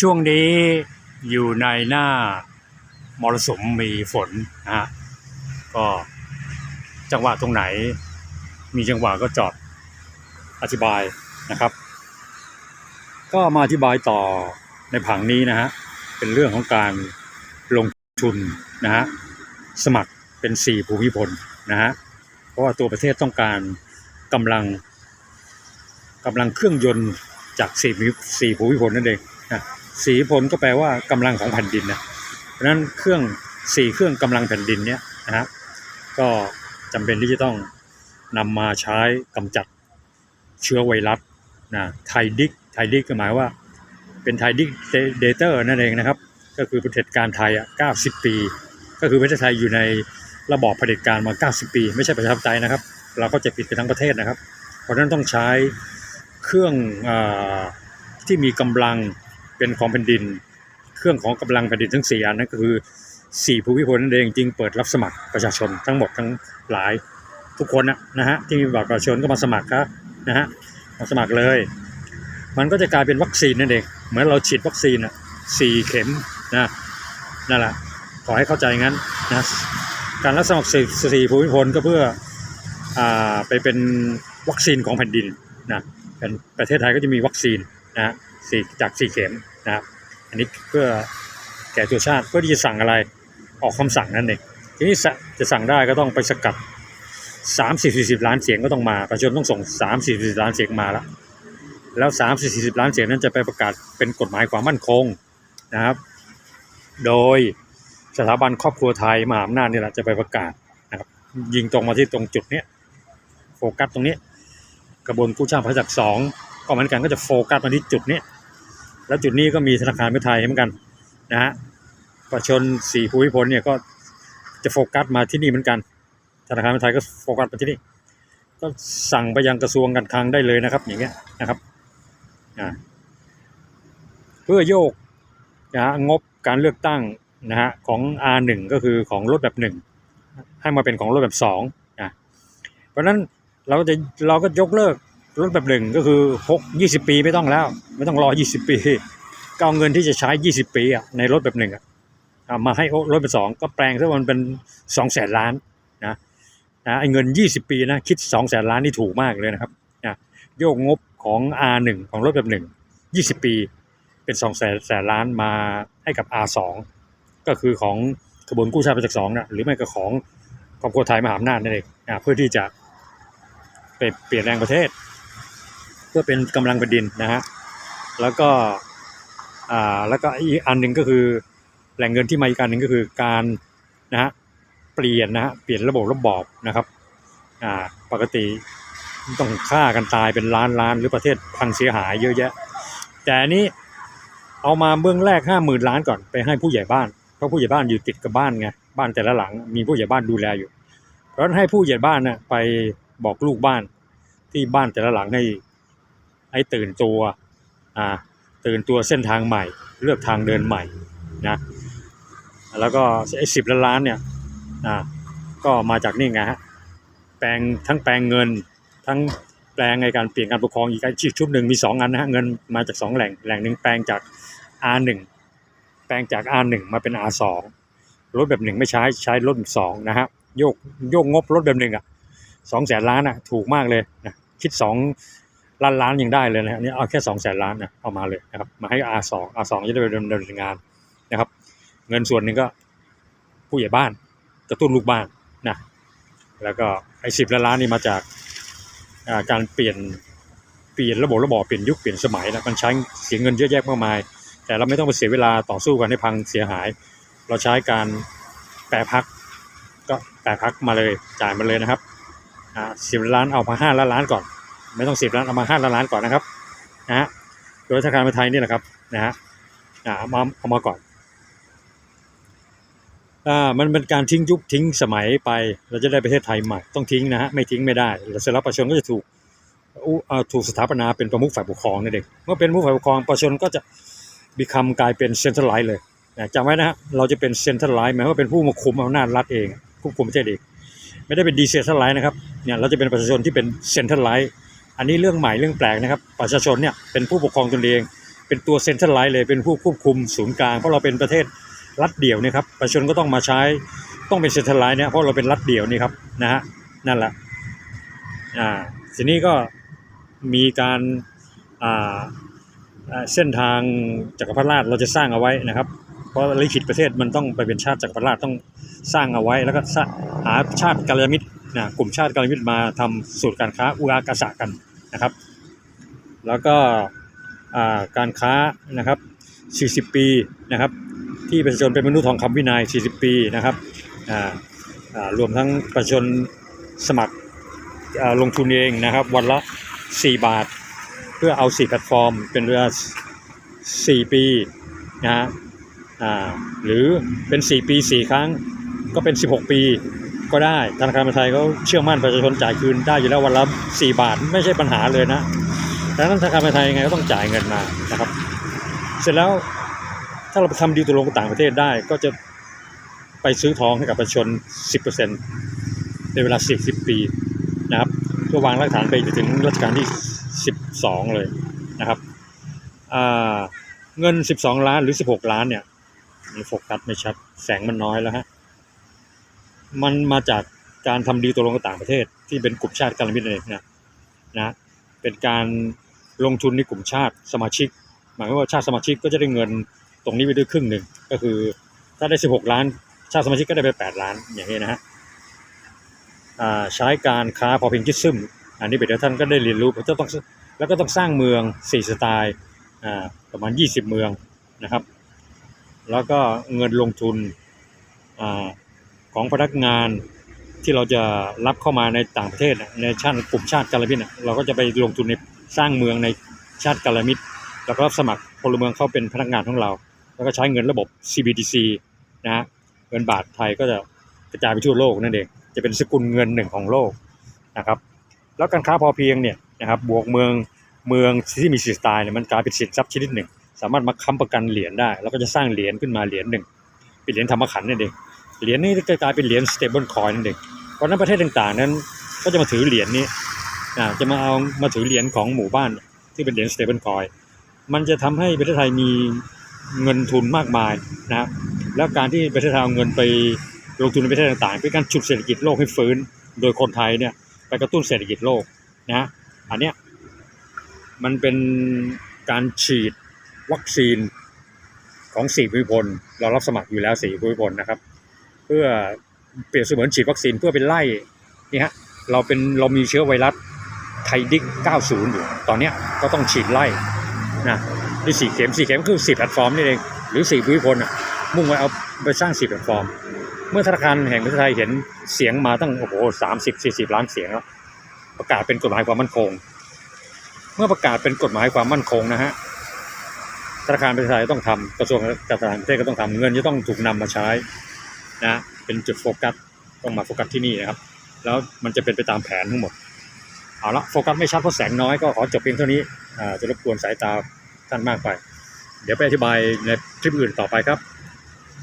ช่วงนี้อยู่ในหน้ามรสุมมีฝนนะฮะก็จังหวะตรงไหน มีจังหวะก็จอดอธิบายนะครับ ก็มาอธิบายต่อในผังนี้นะฮะเป็นเรื่องของการลงทุนนะฮะสมัครเป็นสี่ภูมิพลนะฮะเพราะว่าตัวประเทศต้องการกำลังกำลังเครื่องยนต์จากสี่ภูมิสี่ภูมิพลนั่นเองนะ สีพลก็แปลว่ากำลังของแผ่นดินนะเพราะฉะนั้นเครื่องสี่เครื่องกำลังแผ่นดินเนี้ยนะฮะก็จำเป็นที่จะต้องนำมาใช้กำจัดเชื้อไวรัสนะไทดิกไทดิกก็หมายว่าเป็นไทดิกเดเตอร์นั่นเองนะครับ ก็คือประเทศการไทยอะ90 ปี ก็คือประเทศไทยอยู่ในระบอบเผด็จการมา 90 ปี ไม่ใช่ประชาธิปไตยนะครับ เราก็จะปิดไปทั้งประเทศนะครับ เพราะฉะนั้นต้องใช้เครื่องอาที่มีกำลัง เป็นของแผ่นดิน เครื่องของกำลังแผ่นดินทั้ง4อันนั่นก็คือ4ภูมิพลนั่นเองจึงเปิดรับสมัครประชาชนทั้งหมดทั้งหลายทุกคนนะนะฮะที่มีบัตรประชาชนก็มาสมัครครับนะฮะมาสมัครเลย มันก็จะกลายเป็นวัคซีนนั่นเองเหมือนเราฉีดวัคซีนอะสี่เข็มนะนั่นแหละขอให้เข้าใจงั้นนะการรับสมัครสี่สี่ภูมิพลก็เพื่ออ่าไปเป็นวัคซีนของแผ่นดินนะเป็นประเทศไทยก็จะมีวัคซีนนะฮะ สี่จากสี่เข็มนะครับ อันนี้เพื่อแก่ตัวชาติเพื่อที่จะสั่งอะไรออกคำสั่งนั่นเองทีนี้จะสั่งได้ก็ต้องไปสกัดสามสิบสี่สิบล้านเสียงก็ต้องมาประชาชนต้องส่งสามสี่สิบล้านเสียงมาแล้วแล้ว3 4 40ล้านเสียงนั้นจะไปประกาศเป็นกฎหมายความมั่นคงนะครับ โดยสถาบันครอบครัวไทยมหาอำนาจนี่แหละจะไปประกาศนะครับยิงตรงมาที่ตรงจุดเนี้ยโฟกัสตรงนี้ กระบวนกู้ชาติพัฒนาสองก็เหมือนกันก็จะโฟกัสมาที่จุดนี้ แล้วจุดนี้ก็มีธนาคารเพื่อไทยเหมือนกันนะฮะประชาชนสี่ภูมิพลเนี่ยก็จะโฟกัสมาที่นี่เหมือนกัน ธนาคารเพื่อไทยก็โฟกัสมาที่นี่ก็สั่งไปยังกระทรวงการคลังได้เลยนะครับ อย่างเงี้ยนะครับอ่าเพื่อโยกนะฮะงบการเลือกตั้งนะฮะของ R1 ก็คือของรถแบบหนึ่งให้มาเป็นของรถแบบสองนะเพราะฉะนั้นเราก็จะเราก็ยกเลิก รถแบบหนึ่งก็คือหกยี่สิบปีไม่ต้องแล้ว ไม่ต้องรอยี่สิบปีก็เอาเงินที่จะใช้ยี่สิบปีอะในรถแบบหนึ่งอะมาให้รถแบบสองก็แปลงซะมันเป็นสองแสนล้านนะนะไอ้เงินยี่สิบปีนะคิดสองแสนล้านนี่ถูกมากเลยนะครับนะโยกงบของ R1 ของรถแบบหนึ่ง20 ปีเป็น2แสนแสนล้านมาให้กับ R2 ก็คือของกระบวนกู้ชาติประจักษ์สองนะหรือไม่ก็ของครอบครัวไทยมหาอำนาจนั่นเองนะเพื่อที่จะไปเปลี่ยนแปลงประเทศ พื่อเป็นกำลังแผ่นดินนะฮะแล้วก็อ่าแล้วก็อีกอันหนึ่งก็คือแหล่งเงินที่มาอีกอันหนึ่งก็คือการนะฮะเปลี่ยนนะฮะเปลี่ยนระบบระบอบนะครับอ่าปกติต้องฆ่ากันตายเป็นล้านล้านหรือประเทศพังเสียหายเยอะแยะ แต่อันนี้เอามาเบื้องแรกห้าหมื่นล้านก่อนไปให้ผู้ใหญ่บ้านเพราะผู้ใหญ่บ้านอยู่ติดกับบ้านไงบ้านแต่ละหลังมีผู้ใหญ่บ้านดูแลอยู่เพราะนั้นให้ผู้ใหญ่บ้านน่ะไปบอกลูกบ้านที่บ้านแต่ละหลังให้ ให้ตื่นตัวอ่าตื่นตัวเส้นทางใหม่ เลือกทางเดินใหม่นะแล้วก็ไอ้สิบล้านล้านเนี่ยอ่าก็มาจากนี่ไงฮะแปลงทั้งแปลงเงินทั้งแปลงในการเปลี่ยนการปกครองอีกอีกชุดหนึ่งมีสองอันนะฮะเงินมาจากสองแหล่งแหล่งหนึ่งแปลงจาก R1 แปลงจาก R1 มาเป็น R2 รถแบบหนึ่งไม่ใช้ใช้รถแบบสองนะฮะโยกโยกงบรถแบบหนึ่งอะสองแสนล้านอะถูกมากเลยนะคิดสอง ล้านล้านยังได้เลยนะฮะนี่เอาแค่สองแสนล้านนะเอามาเลยนะครับมาให้ R2 R2 จะได้ไปดำเนินงานนะครับ เงินส่วนหนึ่งก็ผู้ใหญ่บ้านกระตุ้นลูกบ้านนะแล้วก็ไอ้สิบล้านล้านนี่มาจากาการเปลี่ยนเปลี่ยนระบบระบอบเปลี่ยนยุคเปลี่ยนสมัยนะมันใช้เสียเงินเยอะแยะมากมาย แต่เราไม่ต้องไปเสียเวลาต่อสู้กันให้พังเสียหาย เราใช้การแปรพักก็แปรพักมาเลยจ่ายมาเลยนะครับอ่าสิบล้านเอามาห้าล้านล้านก่อน ไม่ต้องสิบล้านเอามาห้าล้านล้านก่อนนะครับนะฮะโดยธนาคารไทยนี่แหละครับนะฮะอ่าเอามาเอามาก่อนอ่ามันเป็นการทิ้งยุคทิ้งสมัยไป เราจะได้ประเทศไทยใหม่ต้องทิ้งนะฮะไม่ทิ้งไม่ได้แล้วเสร็จแล้วประชาชนก็จะถูกอ่าถูกสถาปนาเป็นประมุขฝ่ายปกครองนั่นเองเมื่อเป็นประมุขฝ่ายปกครองประชาชนก็จะบีคำกลายเป็นเซ็นทรัลไลซ์เลยนะจำไว้นะฮะเราจะเป็นเซ็นทรัลไลซ์หมายว่าเป็นผู้มาคุมอำนาจรัฐเองควบคุมประเทศเองไม่ได้เป็นดีเซ็นทรัลไลซ์นะครับเนี่ยเราจะเป็นประชาชนที่เป็นเซ็นทรัลไลซ์ อันนี้เรื่องใหม่เรื่องแปลกนะครับ ประชาชนเนี่ยเป็นผู้ปกครองตนเอง เป็นตัวเซ็นทรัลไลท์เลยเป็นผู้ควบคุมศูนย์กลางเพราะเราเป็นประเทศรัฐเดี่ยวนี่ครับประชาชนก็ต้องมาใช้ต้องเป็นเซ็นทรัลไลท์เนี่ยเพราะเราเป็นรัฐเดี่ยวนี่ครับนะฮะนั่นแหละอ่าทีนี้ก็มีการอ่าเส้นทางจักรพรรดิเราจะสร้างเอาไว้นะครับเพราะลิขิตประเทศมันต้องไปเป็นชาติจักรพรรดิต้องสร้างเอาไว้ แล้วก็สร้างหาชาติกัลยาณมิตร นะกลุ่มชาติกัลยาณมิตรมาทำสูตรการค้าอุอากาสะกันนะครับ แล้วก็การค้านะครับ 40 ปีนะครับ ที่ประชาชนเป็นมนุษย์ทองคำวินัย 40 ปีนะครับรวมทั้งประชาชนสมัครลงทุนเองนะครับ วันละ 4 บาท เพื่อเอา 4 แพลตฟอร์ม เป็นเวลา 4 ปีนะฮะหรือเป็น 4 ปี 4 ครั้งก็เป็น 16 ปี ก็ได้ธนาคารกรุงไทยเขาเชื่อมั่นประชาชนจ่ายคืนได้อยู่แล้ววันละ4บาทไม่ใช่ปัญหาเลยนะดังนั้นธนาคารกรุงไทยยังไงก็ต้องจ่ายเงินมานะครับ เสร็จแล้วถ้าเราไปทำดีลตกลงกับต่างประเทศได้ก็จะไปซื้อทองให้กับประชาชน 10%ในเวลา 10ปีนะครับเพื่อวางรากฐานไปจนถึงรัชกาลที่ 12 เลยนะครับอ่าเงิน 12 ล้านหรือ 16 ล้านเนี่ยโฟกัสไม่ชัด แสงมันน้อยแล้วฮะ มันมาจากการทำดีลตกลงกับต่างประเทศ ที่เป็นกลุ่มชาติการมิตรเองนะนะเป็นการลงทุนในกลุ่มชาติสมาชิก หมายความว่าชาติสมาชิกก็จะได้เงินตรงนี้ไปด้วยครึ่งหนึ่งก็คือถ้าได้ 16 ล้าน ชาติสมาชิกก็ได้ไป 8 ล้านอย่างนี้นะฮะใช้การค้าพอเพียงคิดซึมอันนี้เดี๋ยวท่านก็ได้เรียนรู้จะต้องแล้วก็ต้องสร้างเมือง 4 สไตล์ประมาณ 20 เมืองนะครับ แล้วก็เงินลงทุนอา ของพนักงานที่เราจะรับเข้ามาในต่างประเทศในชาติกลุ่มชาติกาลมิตรเราก็จะไปลงทุนในสร้างเมืองในชาติกาลมิตรแล้วก็รับสมัครพลเมืองเข้าเป็นพนักงานของเรา แล้วก็ใช้เงินระบบ CBDC นะฮะเงินบาทไทยก็จะกระจายไปทั่วโลกนั่นเองจะเป็นสกุลเงินหนึ่งของโลกนะครับแล้วการค้าพอเพียงเนี่ยนะครับบวกเมืองเมืองที่มีสีสไตล์เนี่ยมันกลายเป็นสินทรัพย์ชนิดหนึ่ง สามารถมาค้ำประกันเหรียญได้ แล้วก็จะสร้างเหรียญขึ้นมาเหรียญหนึ่งเป็นเหรียญธรรมขันนั่นเอง เหรียญนี้จะกลายเป็นเหรียญ stable coin นั่นเองเพราะนั้นประเทศต่างๆ นั้นก็จะมาถือเหรียญนี้จะมาเอามาถือเหรียญของหมู่บ้านที่เป็นเหรียญ stable coin มันจะทำให้ประเทศไทยมีเงินทุนมากมายนะครับแล้วการที่ประเทศไทยเอาเงินไปลงทุนในประเทศต่างๆเป็นการฉุดเศรษฐกิจโลกให้ฟื้น โดยคนไทยเนี่ยไปกระตุ้นเศรษฐกิจโลกนะฮะอันเนี้ยมันเป็นการฉีดวัคซีนของสี่ภูมิพลเรารับสมัครอยู่แล้วสี่ภูมิพลนะครับ เพื่อเปรียบเสมือนฉีดวัคซีนเพื่อเป็นไล่นี่ฮะเราเป็นเรามีเชื้อไวรัสไทดิก90 อยู่ ตอนนี้ก็ต้องฉีดไล่นะด้วยสี่เข็มสี่เข็มคือสี่แพลตฟอร์มนี่เองหรือสี่ภูมิพลอะมุ่งไว้เอาไปสร้างสี่แพลตฟอร์ม เมื่อธนาคารแห่งประเทศไทยเห็นเสียงมาตั้งโอ้โหสามสิบสี่สิบล้านเสียงแล้วประกาศเป็นกฎหมายความมั่นคง เมื่อประกาศเป็นกฎหมายความมั่นคงนะฮะธนาคารประเทศไทยต้องทำกระทรวงการต่างประเทศก็ต้องทำเงินจะต้องถูกนำมาใช้ นะ เป็นจุดโฟกัสต้องมาโฟกัสที่นี่นะครับ แล้วมันจะเป็นไปตามแผนทั้งหมด เอาละโฟกัสไม่ชัดเพราะแสงน้อยก็ขอจบเพียงเท่านี้จะรบกวนสายตาท่านมากไป เดี๋ยวไปอธิบายในคลิปอื่นต่อไปครับ